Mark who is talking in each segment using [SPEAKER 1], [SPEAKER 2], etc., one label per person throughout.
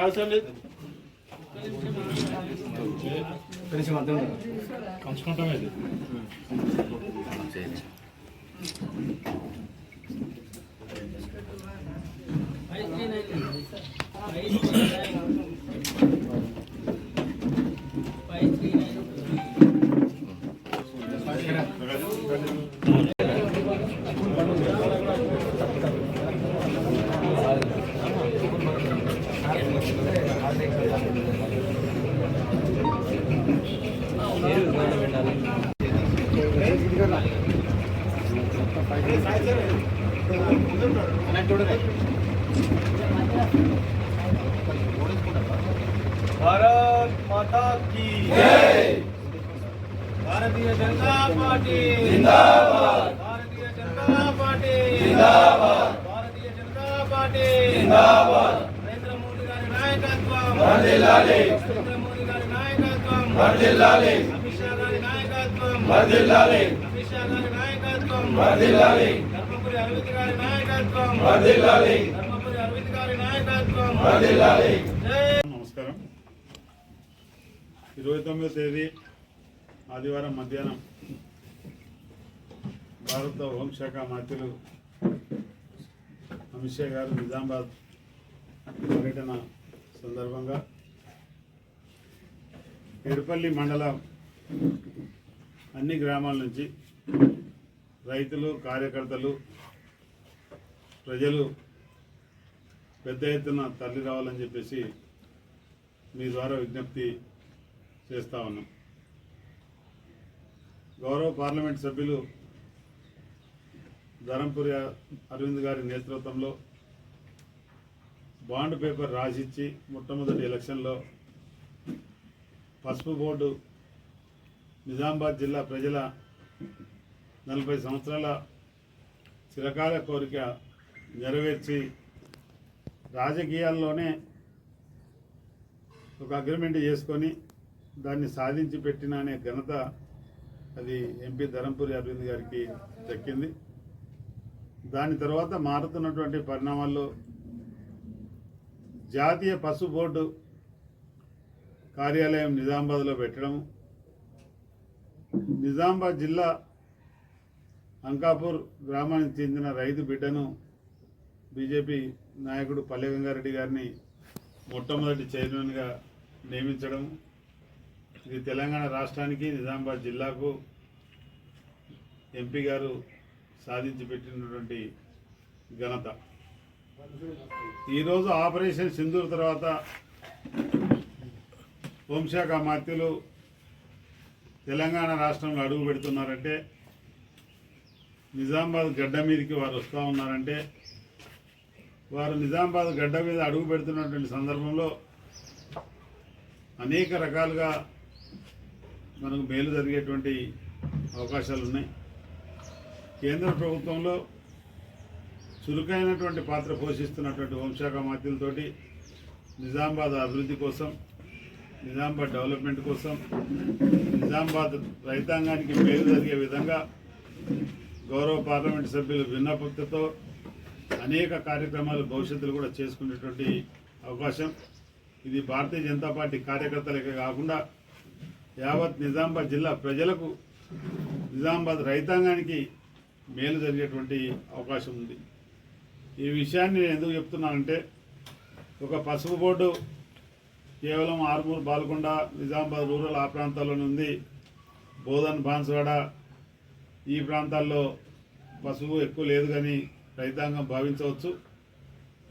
[SPEAKER 1] అవసరం లేదు
[SPEAKER 2] కొంచెం అంతా
[SPEAKER 1] పంచుకుంటామే ఇది
[SPEAKER 3] భారత్ మాతా కీ జై భారతీయ జనతా పార్టీ జిందాబాద్ భారతీయ జనతా పార్టీ జిందాబాద్ భారతీయ జనతా పార్టీ జిందాబాద్ నరేంద్ర మోడీ గారి నాయకత్వం వర్ధిల్లాలి నరేంద్ర మోడీ గారి నాయకత్వం వర్ధిల్లాలి అమిత్ షా గారి నాయకత్వం వర్ధిల్లాలి అమిత్ షా గారి నాయకత్వం వర్ధిల్లాలి ధర్మపురి అరవింద్ గారి నాయకత్వం వర్ధిల్లాలి ధర్మపురి అరవింద్ గారి నాయకత్వం వర్ధిల్లాలి జై
[SPEAKER 1] ఇరవై తొమ్మిదో తేదీ ఆదివారం మధ్యాహ్నం భారత హోంశాఖ మంత్రులు అమిత్ షా గారు నిజామాబాద్ పర్యటన సందర్భంగా ఎడపల్లి మండలం అన్ని గ్రామాల నుంచి రైతులు కార్యకర్తలు ప్రజలు పెద్ద ఎత్తున తరలి రావాలని చెప్పేసి మీ ద్వారా విజ్ఞప్తి చేస్తా ఉన్నాం. గౌరవ పార్లమెంట్ సభ్యులు ధరంపురి అరవింద్ గారి నేతృత్వంలో బాండ్ పేపర్ రాసిచ్చి మొట్టమొదటి ఎలక్షన్లో పసుపు బోర్డు నిజామాబాద్ జిల్లా ప్రజల నలభై సంవత్సరాల చిరకాల కోరిక నెరవేర్చి రాజకీయాల్లోనే ఒక అగ్రిమెంట్ చేసుకొని దాన్ని సాధించి పెట్టిన అనే ఘనత అది ఎంపీ ధరంపూరి అరవింద్ గారికి దక్కింది. దాని తర్వాత మారుతున్నటువంటి పరిణామాల్లో జాతీయ పశు బోర్డు కార్యాలయం నిజామాబాద్లో పెట్టడం నిజామాబాద్ జిల్లా అంకాపూర్ గ్రామానికి చెందిన రైతు బిడ్డను బీజేపీ నాయకుడు పల్లె గంగారెడ్డి గారిని మొట్టమొదటి చైర్మన్గా నియమించడం ఇది తెలంగాణ రాష్ట్రానికి నిజామాబాద్ జిల్లాకు ఎంపీ గారు సాధించి పెట్టినటువంటి ఘనత. ఈరోజు ఆపరేషన్ సింధూర్ తర్వాత హోంశాఖ మాత్యులు తెలంగాణ రాష్ట్రంలో అడుగు పెడుతున్నారంటే నిజామాబాద్ గడ్డ మీదకి వారు వస్తూ ఉన్నారంటే వారు నిజామాబాద్ గడ్డ మీద అడుగు పెడుతున్నటువంటి సందర్భంలో అనేక రకాలుగా మనకు మేలు జరిగేటువంటి అవకాశాలు ఉన్నాయి కేంద్ర ప్రభుత్వంలో చురుకైనటువంటి పాత్ర పోషిస్తున్నటువంటి హోంశాఖ మంత్రులతోటి నిజామాబాద్ అభివృద్ధి కోసం నిజామాబాద్ డెవలప్మెంట్ కోసం నిజామాబాద్ రైతాంగానికి మేలు జరిగే విధంగా గౌరవ పార్లమెంట్ సభ్యులు విన్నపక్తితో అనేక కార్యక్రమాలు భవిష్యత్తులో కూడా చేసుకునేటువంటి అవకాశం. ఇది భారతీయ జనతా పార్టీ కార్యకర్తలకే కాకుండా యావత్ నిజామాబాద్ జిల్లా ప్రజలకు నిజామాబాద్ రైతాంగానికి మేలు జరిగేటువంటి అవకాశం ఉంది. ఈ విషయాన్ని నేను ఎందుకు చెప్తున్నానంటే ఒక పసుపు బోర్డు కేవలం ఆర్మూర్ బాల్కొండ నిజామాబాద్ రూరల్ ఆ ప్రాంతాల్లోనే ఉంది. బోధన్ బాన్స్వాడ ఈ ప్రాంతాల్లో పసుపు ఎక్కువ లేదు కానీ రైతాంగం భావించవచ్చు.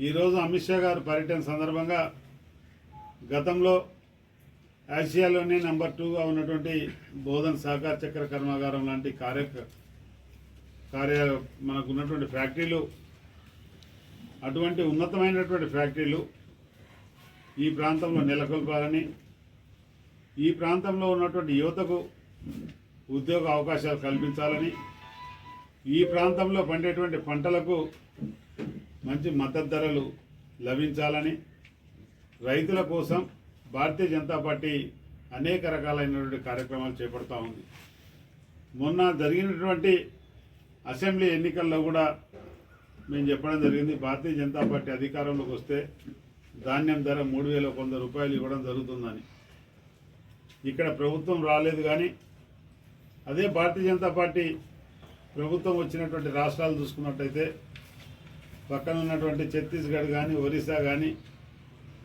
[SPEAKER 1] ఈరోజు అమిత్ షా గారు పర్యటన సందర్భంగా గతంలో ఆసియాలోనే నెంబర్ టూగా ఉన్నటువంటి బోధన్ సహకార చక్ర కర్మాగారం లాంటి కార్య కార్య మనకు ఉన్నటువంటి ఫ్యాక్టరీలు అటువంటి ఉన్నతమైనటువంటి ఫ్యాక్టరీలు ఈ ప్రాంతంలో నెలకొల్పాలని ఈ ప్రాంతంలో ఉన్నటువంటి యువతకు ఉద్యోగ అవకాశాలు కల్పించాలని ఈ ప్రాంతంలో పండేటువంటి పంటలకు మంచి మద్దతు ధరలు లభించాలని రైతుల కోసం భారతీయ జనతా పార్టీ అనేక రకాలైనటువంటి కార్యక్రమాలు చేపడుతూ ఉంది. మొన్న జరిగినటువంటి అసెంబ్లీ ఎన్నికల్లో కూడా మేము చెప్పడం జరిగింది భారతీయ జనతా పార్టీ అధికారంలోకి వస్తే ధాన్యం ధర మూడు వేల వంద రూపాయలు ఇవ్వడం జరుగుతుందని. ఇక్కడ ప్రభుత్వం రాలేదు కానీ అదే భారతీయ జనతా పార్టీ ప్రభుత్వం వచ్చినటువంటి రాష్ట్రాలు చూసుకున్నట్టయితే పక్కన ఉన్నటువంటి ఛత్తీస్గఢ్ కానీ ఒరిస్సా కానీ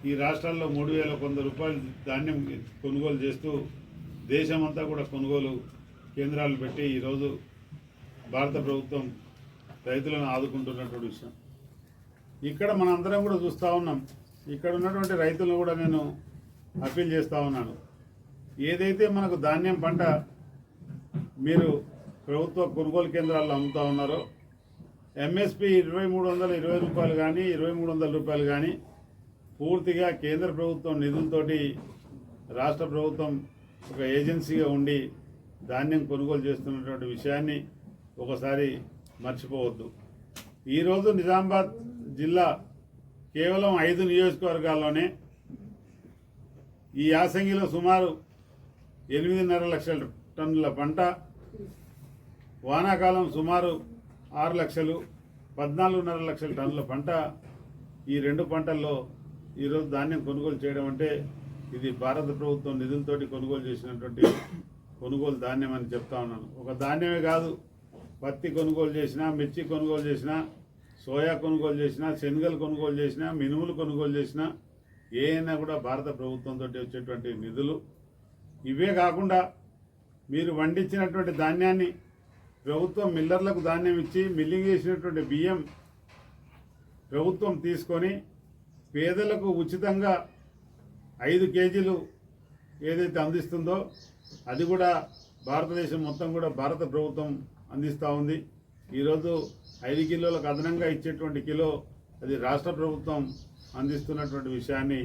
[SPEAKER 1] ఈ రాష్ట్రాల్లో మూడు వేల వంద రూపాయలు ధాన్యం కొనుగోలు చేస్తూ దేశమంతా కూడా కొనుగోలు కేంద్రాలు పెట్టి ఈరోజు భారత ప్రభుత్వం రైతులను ఆదుకుంటున్నటువంటి విషయం. ఇక్కడ మనందరం కూడా చూస్తూ ఉన్నాం. ఇక్కడ ఉన్నటువంటి రైతులను కూడా నేను అప్పీల్ చేస్తూ ఉన్నాను. ఏదైతే మనకు ధాన్యం పంట మీరు ప్రభుత్వ కొనుగోలు కేంద్రాల్లో అమ్ముతా ఉన్నారో ఎంఎస్పి ఇరవై మూడు వందల ఇరవై రూపాయలు కానీ ఇరవై మూడు వందల రూపాయలు కానీ పూర్తిగా కేంద్ర ప్రభుత్వం నిధులతోటి రాష్ట్ర ప్రభుత్వం ఒక ఏజెన్సీగా ఉండి ధాన్యం కొనుగోలు చేస్తున్నటువంటి విషయాన్ని ఒకసారి మర్చిపోవద్దు. ఈరోజు నిజామాబాద్ జిల్లా కేవలం ఐదు నియోజకవర్గాల్లోనే ఈ యాసంగిలో సుమారు ఎనిమిదిన్నర లక్షల టన్నుల పంట వానాకాలం సుమారు ఆరు లక్షలు పద్నాలుగున్నర లక్షల టన్నుల పంట ఈ రెండు పంటల్లో ఈరోజు ధాన్యం కొనుగోలు చేయడం అంటే ఇది భారత ప్రభుత్వం నిధులతోటి కొనుగోలు చేసినటువంటి కొనుగోలు ధాన్యం అని చెప్తా ఉన్నాను. ఒక ధాన్యమే కాదు పత్తి కొనుగోలు చేసినా మిర్చి కొనుగోలు చేసినా సోయా కొనుగోలు చేసినా శనగలు కొనుగోలు చేసినా మినుములు కొనుగోలు చేసినా ఏమైనా కూడా భారత ప్రభుత్వంతో వచ్చేటువంటి నిధులు. ఇవే కాకుండా మీరు వండించినటువంటి ధాన్యాన్ని ప్రభుత్వం మిల్లర్లకు ధాన్యం ఇచ్చి మిల్లింగ్ చేసినటువంటి బియ్యం ప్రభుత్వం తీసుకొని పేదలకు ఉచితంగా ఐదు కేజీలు ఏదైతే అందిస్తుందో అది కూడా భారతదేశం మొత్తం కూడా భారత ప్రభుత్వం అందిస్తూ ఉంది. ఈరోజు ఐదు కిలోలకు అదనంగా ఇచ్చేటువంటి కిలో అది రాష్ట్ర ప్రభుత్వం అందిస్తున్నటువంటి విషయాన్ని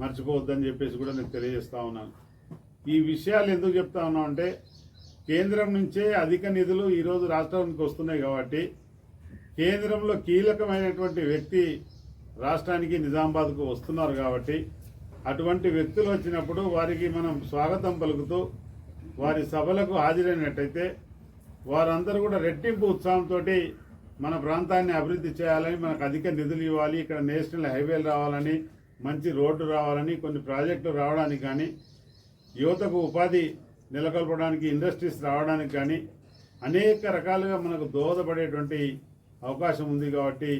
[SPEAKER 1] మర్చిపోవద్దని చెప్పేసి కూడా నేను తెలియజేస్తూ ఉన్నాను. ఈ విషయాలు ఎందుకు చెప్తా ఉన్నాం అంటే కేంద్రం నుంచే అధిక నిధులు ఈరోజు రాష్ట్రానికి వస్తున్నాయి కాబట్టి కేంద్రంలో కీలకమైనటువంటి వ్యక్తి రాష్ట్రానికి నిజామాబాద్కు వస్తున్నారు కాబట్టి అటువంటి వ్యక్తులు వచ్చినప్పుడు వారికి మనం స్వాగతం పలుకుతూ వారి సభలకు హాజరైనట్టయితే వారందరూ కూడా రెట్టింపు ఉత్సాహంతో మన ప్రాంతాన్ని అభివృద్ధి చేయాలని మనకు అధిక నిధులు ఇవ్వాలి ఇక్కడ నేషనల్ హైవేలు రావాలని మంచి రోడ్డు రావాలని కొన్ని ప్రాజెక్టులు రావడానికి కానీ యువతకు ఉపాధి నెలకొల్పడానికి ఇండస్ట్రీస్ రావడానికి కానీ అనేక రకాలుగా మనకు దోహదపడేటువంటి అవకాశం ఉంది కాబట్టి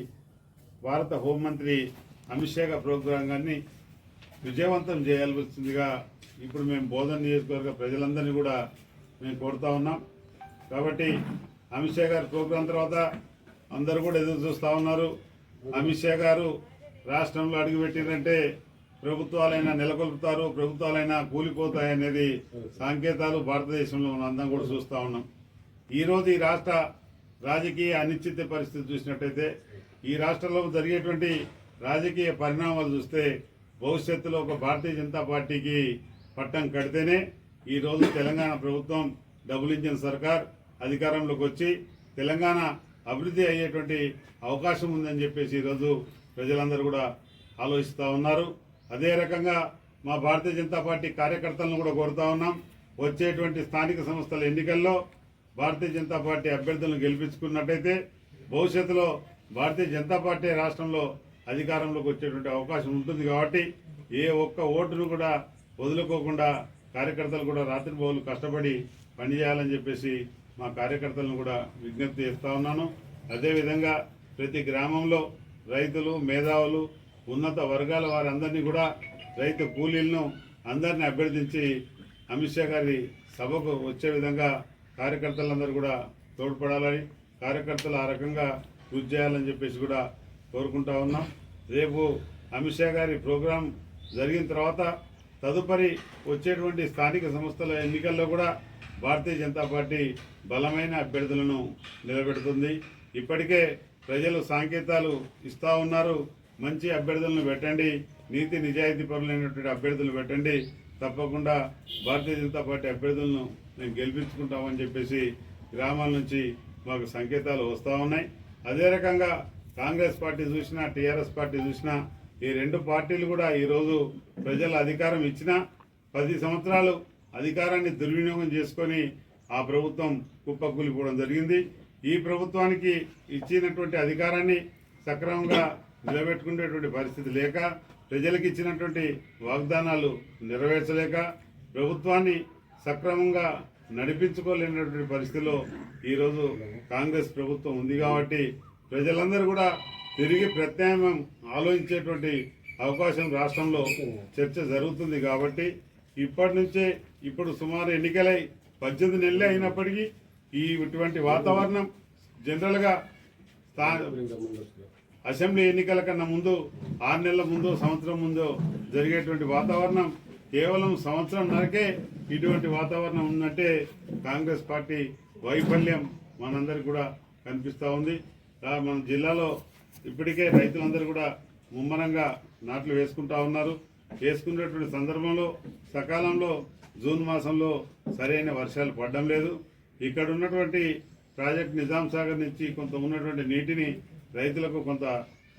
[SPEAKER 1] భారత హోంమంత్రి అమిత్ షా గారి ప్రోగ్రాంగాన్ని విజయవంతం చేయాల్సిందిగా ఇప్పుడు మేము బోధన నియోజకవర్గ ప్రజలందరినీ కూడా మేము కోరుతా ఉన్నాం. కాబట్టి అమిత్ షా గారి ప్రోగ్రాం తర్వాత అందరూ కూడా ఎదురు చూస్తూ ఉన్నారు. అమిత్ షా గారు రాష్ట్రంలో అడుగుపెట్టిందంటే ప్రభుత్వాలైనా నెలకొల్పుతారు ప్రభుత్వాలైనా కూలిపోతాయి అనేది సంకేతాలు భారతదేశంలో మనం అందరం కూడా చూస్తూ ఉన్నాం. ఈరోజు ఈ రాష్ట్ర రాజకీయ అనిశ్చిత పరిస్థితి చూసినట్టయితే ఈ రాష్ట్రంలో జరిగేటువంటి రాజకీయ పరిణామాలు చూస్తే భవిష్యత్తులో ఒక భారతీయ జనతా పార్టీకి పట్టం కడితేనే ఈరోజు తెలంగాణ ప్రభుత్వం డబుల్ ఇంజిన్ సర్కార్ అధికారంలోకి వచ్చి తెలంగాణ అభివృద్ధి అయ్యేటువంటి అవకాశం ఉందని చెప్పేసి ఈరోజు ప్రజలందరూ కూడా ఆలోచిస్తూ ఉన్నారు. అదే రకంగా మా భారతీయ జనతా పార్టీ కార్యకర్తలను కూడా కోరుతా ఉన్నాం. వచ్చేటువంటి స్థానిక సంస్థల ఎన్నికల్లో భారతీయ జనతా పార్టీ అభ్యర్థులను గెలిపించుకున్నట్టయితే భవిష్యత్తులో భారతీయ జనతా పార్టీ రాష్ట్రంలో అధికారంలోకి వచ్చేటువంటి అవకాశం ఉంటుంది కాబట్టి ఏ ఒక్క ఓటును కూడా వదులుకోకుండా కార్యకర్తలు కూడా రాత్రి కష్టపడి పనిచేయాలని చెప్పేసి మా కార్యకర్తలను కూడా విజ్ఞప్తి చేస్తూ ఉన్నాను. అదేవిధంగా ప్రతి గ్రామంలో రైతులు మేధావులు ఉన్నత వర్గాల వారందరినీ కూడా రైతు కూలీలను అందరినీ అభ్యర్థించి అమిత్ షా గారి సభకు వచ్చే విధంగా కార్యకర్తలందరూ కూడా తోడ్పడాలని కార్యకర్తలు ఆ రకంగా పూజ చేయాలని చెప్పేసి కూడా కోరుకుంటా ఉన్నాం. రేపు అమిత్ షా గారి ప్రోగ్రాం జరిగిన తర్వాత తదుపరి వచ్చేటువంటి స్థానిక సంస్థల ఎన్నికల్లో కూడా భారతీయ జనతా పార్టీ బలమైన అభ్యర్థులను నిలబెడుతుంది. ఇప్పటికే ప్రజలు సంకేతాలు ఇస్తూ ఉన్నారు. మంచి అభ్యర్థులను పెట్టండి. నీతి నిజాయితీ పరులైనటువంటి అభ్యర్థులు పెట్టండి. తప్పకుండా భారతీయ జనతా పార్టీ అభ్యర్థులను మేము గెలిపించుకుంటామని చెప్పేసి గ్రామాల నుంచి మాకు సంకేతాలు వస్తూ ఉన్నాయి. అదే రకంగా కాంగ్రెస్ పార్టీ చూసినా టీఆర్ఎస్ పార్టీ చూసినా ఈ రెండు పార్టీలు కూడా ఈరోజు ప్రజల అధికారం ఇచ్చినా పది సంవత్సరాలు అధికారాన్ని దుర్వినియోగం చేసుకొని ఆ ప్రభుత్వం కుప్పకూలిపోవడం జరిగింది. ఈ ప్రభుత్వానికి ఇచ్చినటువంటి అధికారాన్ని సక్రమంగా నిలబెట్టుకునేటువంటి పరిస్థితి లేక ప్రజలకు ఇచ్చినటువంటి వాగ్దానాలు నెరవేర్చలేక ప్రభుత్వాన్ని సక్రమంగా నడిపించుకోలేనటువంటి పరిస్థితిలో ఈరోజు కాంగ్రెస్ ప్రభుత్వం ఉంది కాబట్టి ప్రజలందరూ కూడా తిరిగి ప్రత్యామ్నాయం ఆలోచించేటువంటి అవకాశం రాష్ట్రంలో చర్చ జరుగుతుంది కాబట్టి ఇప్పటి నుంచే ఇప్పుడు సుమారు ఎన్నికలై పద్దెనిమిది నెలలే అయినప్పటికీ ఈ ఇటువంటి వాతావరణం జనరల్గా అసెంబ్లీ ఎన్నికల కన్నా ముందు ఆరు నెలల ముందు సంవత్సరం ముందు జరిగేటువంటి వాతావరణం కేవలం సంవత్సరం నరకే ఇటువంటి వాతావరణం ఉందంటే కాంగ్రెస్ పార్టీ వైఫల్యం మనందరికి కూడా కనిపిస్తూ ఉంది. మన జిల్లాలో ఇప్పటికే రైతులందరూ కూడా ముమ్మరంగా నాట్లు వేసుకుంటా ఉన్నారు. వేసుకునేటువంటి సందర్భంలో సకాలంలో జూన్ మాసంలో సరైన వర్షాలు పడడం లేదు. ఇక్కడ ఉన్నటువంటి ప్రాజెక్ట్ నిజాం సాగర్ నుంచి కొంత ఉన్నటువంటి నీటిని రైతులకు కొంత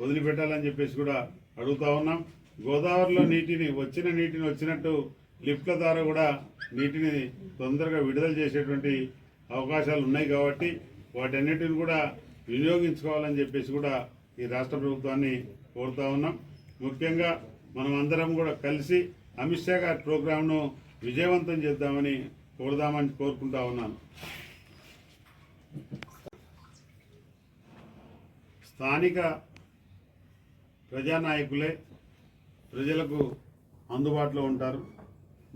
[SPEAKER 1] వదిలిపెట్టాలని చెప్పేసి కూడా అడుగుతా ఉన్నాం. గోదావరిలో నీటిని వచ్చిన నీటిని వచ్చినట్టు లిఫ్ట్ల ద్వారా కూడా నీటిని తొందరగా విడుదల చేసేటువంటి అవకాశాలు ఉన్నాయి కాబట్టి వాటన్నిటిని కూడా వినియోగించుకోవాలని చెప్పేసి కూడా ఈ రాష్ట్ర ప్రభుత్వాన్ని కోరుతా ఉన్నాం. ముఖ్యంగా మనం అందరం కూడా కలిసి అమిత్ షా గారి ప్రోగ్రాంను విజయవంతం చేద్దామని కోరుదామని కోరుకుంటా ఉన్నాను స్థానిక ప్రజానాయకులే ప్రజలకు అందుబాటులో ఉంటారు.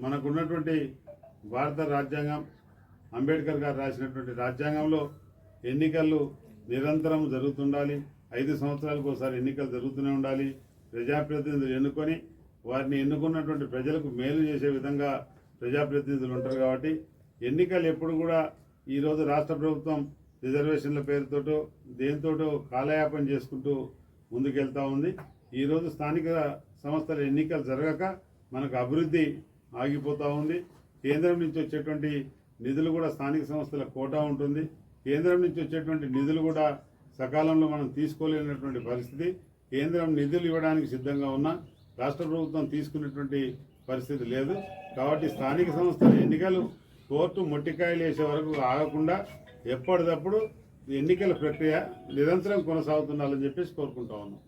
[SPEAKER 1] మనకున్నటువంటి భారత రాజ్యాంగం అంబేద్కర్ గారు రాసినటువంటి రాజ్యాంగంలో ఎన్నికలు నిరంతరం జరుగుతుండాలి. ఐదు సంవత్సరాలకు ఒకసారి ఎన్నికలు జరుగుతూనే ఉండాలి. ప్రజాప్రతినిధులు ఎన్నుకొని వారిని ఎన్నుకున్నటువంటి ప్రజలకు మేలు చేసే విధంగా ప్రజాప్రతినిధులు ఉంటారు కాబట్టి ఎన్నికలు ఎప్పుడు కూడా ఈరోజు రాష్ట్ర ప్రభుత్వం రిజర్వేషన్ల పేరుతోటో దేనితోటో కాలయాపన చేసుకుంటూ ముందుకెళ్తూ ఉంది. ఈరోజు స్థానిక సంస్థల ఎన్నికలు జరగక మనకు అభివృద్ధి ఆగిపోతూ ఉంది. కేంద్రం నుంచి వచ్చేటువంటి నిధులు కూడా స్థానిక సంస్థల కోటా ఉంటుంది. కేంద్రం నుంచి వచ్చేటువంటి నిధులు కూడా సకాలంలో మనం తీసుకోలేనటువంటి పరిస్థితి. కేంద్రం నిధులు ఇవ్వడానికి సిద్ధంగా ఉన్నా రాష్ట్ర ప్రభుత్వం తీసుకునేటువంటి పరిస్థితి లేదు. కాబట్టి స్థానిక సంస్థల ఎన్నికలు కోర్టు మొట్టికాయలు వేసే వరకు ఆగకుండా ఎప్పటికప్పుడు ఎన్నికల ప్రక్రియ నిరంతరం కొనసాగుతుండాలని చెప్పేసి కోరుకుంటా ఉన్నాం.